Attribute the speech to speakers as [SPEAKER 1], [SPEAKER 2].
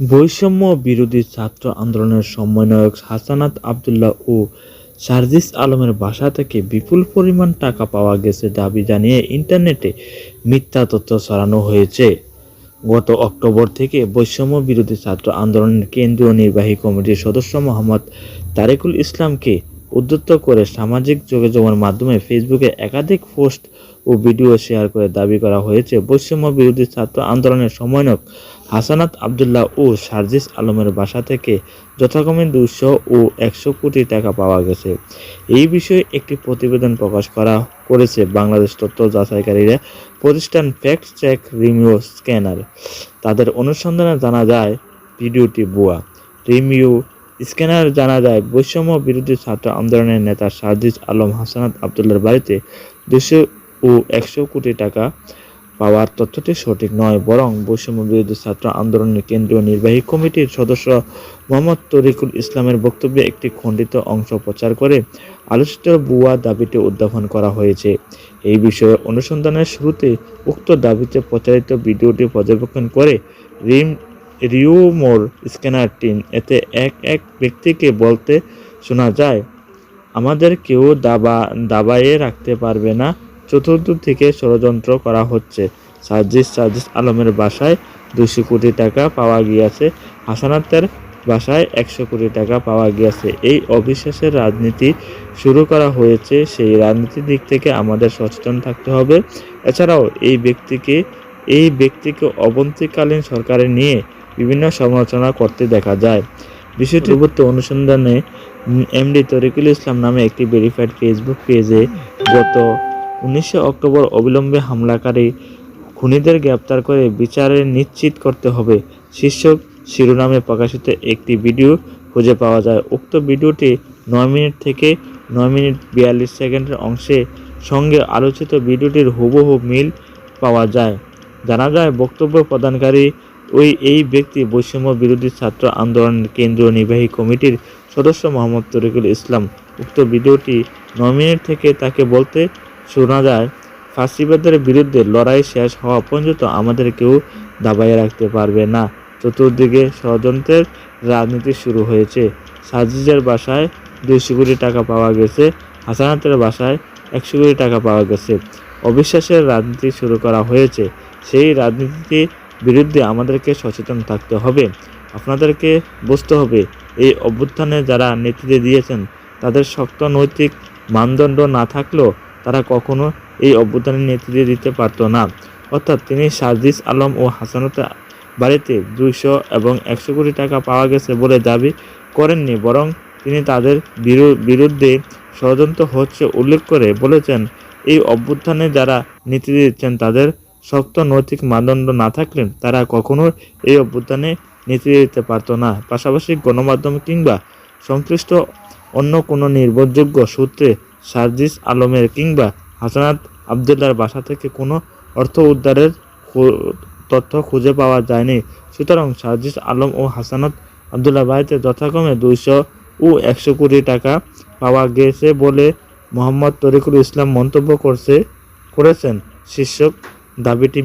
[SPEAKER 1] বৈষম্য বিরোধী ছাত্র আন্দোলনের সমন্বয়ক হাসানাত আবদুল্লাহ ও সার্জিস আলমের বাসা থেকে বিপুল পরিমাণ টাকা পাওয়া গেছে দাবি জানিয়ে ইন্টারনেটে মিথ্যা তথ্য ছড়ানো হয়েছে। গত অক্টোবর থেকে বৈষম্য বিরোধী ছাত্র আন্দোলনের কেন্দ্রীয় নির্বাহী কমিটির সদস্য মোহাম্মদ তারেকুল ইসলামকে উদ্ধৃত করে সামাজিক যোগাযোগের মাধ্যমে ফেসবুকে একাধিক পোস্ট ও ভিডিও শেয়ার করে দাবি করা হয়েছে। বৈষম্য বিরোধী ছাত্র আন্দোলনের সমন্বয়ক হাসানাত আবদুল্লাহ ও সার্জিস আলমের বাসা থেকে যথাক্রমে দুশো ও একশো কোটি টাকা পাওয়া গেছে। এই বিষয়ে একটি প্রতিবেদন প্রকাশ করা করেছে বাংলাদেশ তথ্য যাচাইকারীরা। প্রতিষ্ঠান ফ্যাক্ট চেক রিমিউ স্ক্যানার তাদের অনুসন্ধানে জানা যায়, ভিডিওটি বুয়া রিমিউ স্ক্যানার জানা যায়, বৈষম্য বিরোধী ছাত্র আন্দোলনের নেতা সার্জিস আলম হাসানাত আবদুল্লার বাড়িতে দুশো ও একশো কোটি টাকা পাওয়ার তথ্যটি সঠিক নয়, বরং বৈষম্য বিরোধী ছাত্র আন্দোলনের কেন্দ্রীয় নির্বাহী কমিটির সদস্য মোহাম্মদ তরিকুল ইসলামের বক্তব্যে একটি খণ্ডিত অংশ প্রচার করে আলোচিত বুয়া দাবিটি উদ্যাপন করা হয়েছে। এই বিষয়ে অনুসন্ধানের শুরুতে উক্ত দাবিতে প্রচারিত ভিডিওটি পর্যবেক্ষণ করে রিম রিউমোর স্ক্যানার টিম এতে এক এক ব্যক্তিকে বলতে শোনা যায়, আমাদের কেউ দাবা দাবায়ে রাখতে পারবে না। চতুর্থ থেকে ষড়যন্ত্র করা হচ্ছে। সার্জিস সার্জিস আলমের বাসায় দুশো কোটি টাকা পাওয়া গিয়েছে। হাসানাতের বাসায় একশো কোটি টাকা পাওয়া গিয়েছে। এই অবিশ্বাসের রাজনীতি শুরু করা হয়েছে। সেই রাজনীতির দিক থেকে আমাদের সচেতন থাকতে হবে। এছাড়াও এই ব্যক্তিকে এই ব্যক্তিকে অবন্তিকালীন সরকারে নিয়ে বিভিন্ন সমালোচনা করতে দেখা যায়। বিষয়টি পূর্ববর্তী অনুসন্ধানে এমডি তরিকুল ইসলাম নামে একটি ভেরিফাইড ফেসবুক পেজে গত উনিশে অক্টোবর অবিলম্বে হামলাকারী খুনিদের গ্রেপ্তার করে বিচারে নিশ্চিত করতে হবে। শীর্ষক শিরোনামে প্রকাশিত একটি ভিডিও খুঁজে পাওয়া যায়। উক্ত ভিডিওটি নয় মিনিট থেকে নয় মিনিট বিয়াল্লিশ সেকেন্ডের অংশে সঙ্গে আলোচিত ভিডিওটির হুবহু মিল পাওয়া যায়। জানা যায়, বক্তব্য প্রদানকারী ওই এই ব্যক্তি বৈষম্য বিরোধী ছাত্র আন্দোলন কেন্দ্রীয় নির্বাহী কমিটির সদস্য মোহাম্মদ তরিকুল ইসলাম। উক্ত ভিডিওটি নয় মিনিট থেকে তাকে বলতে শোনা যায়, ফাঁসিবাদের বিরুদ্ধে লড়াই শেষ হওয়া পর্যন্ত আমাদের কেউ দাবাইয়ে রাখতে পারবে না। চতুর্দিকে ষড়যন্ত্রের রাজনীতি শুরু হয়েছে। সাজিজের বাসায় দুইশো কোটি টাকা পাওয়া গেছে, হাসানাতের বাসায় একশো কোটি টাকা পাওয়া গেছে। অবিশ্বাসের রাজনীতি শুরু করা হয়েছে। সেই রাজনীতির বিরুদ্ধে আমাদেরকে সচেতন থাকতে হবে। আপনাদেরকে বুঝতে হবে, এই অভ্যুত্থানে যারা নেতৃত্বে দিয়েছেন, তাদের শক্ত নৈতিক মানদণ্ড না থাকলেও তারা কখনো এই অভ্যুত্থানের নেতৃত্ব দিতে পারতো না। অর্থাৎ তিনি সার্জিস আলম ও হাসানত বাড়িতে দুইশো এবং একশো কোটি টাকা পাওয়া গেছে বলে দাবি করেননি, বরং তিনি তাদের বিরু- বিরুদ্ধে ষড়যন্ত্র হচ্ছে উল্লেখ করে বলেছেন, এই অভ্যুত্থানে যারা নীতি দিচ্ছেন, তাদের শক্ত নৈতিক মানদণ্ড না থাকলে তারা কখনো এই অভ্যুত্থানে নীতি দিতে পারতো না। পাশাপাশি গণমাধ্যম কিংবা সংশ্লিষ্ট অন্য কোনো নির্ভরযোগ্য সূত্রে সার্জিস আলমের কিংবা হাসানাত আবদুল্লার বাসা থেকে কোনো অর্থ উদ্ধারের তথ্য খুঁজে পাওয়া যায়নি। সুতরাং সার্জিস আলম ও হাসানাত আবদুল্লাহ বাড়িতে যথাক্রমে দুইশো ও একশো কোটি টাকা পাওয়া গেছে বলে মোহাম্মদ তরিকুল ইসলাম মন্তব্য করছে করেছেন। শীর্ষক দাবিটি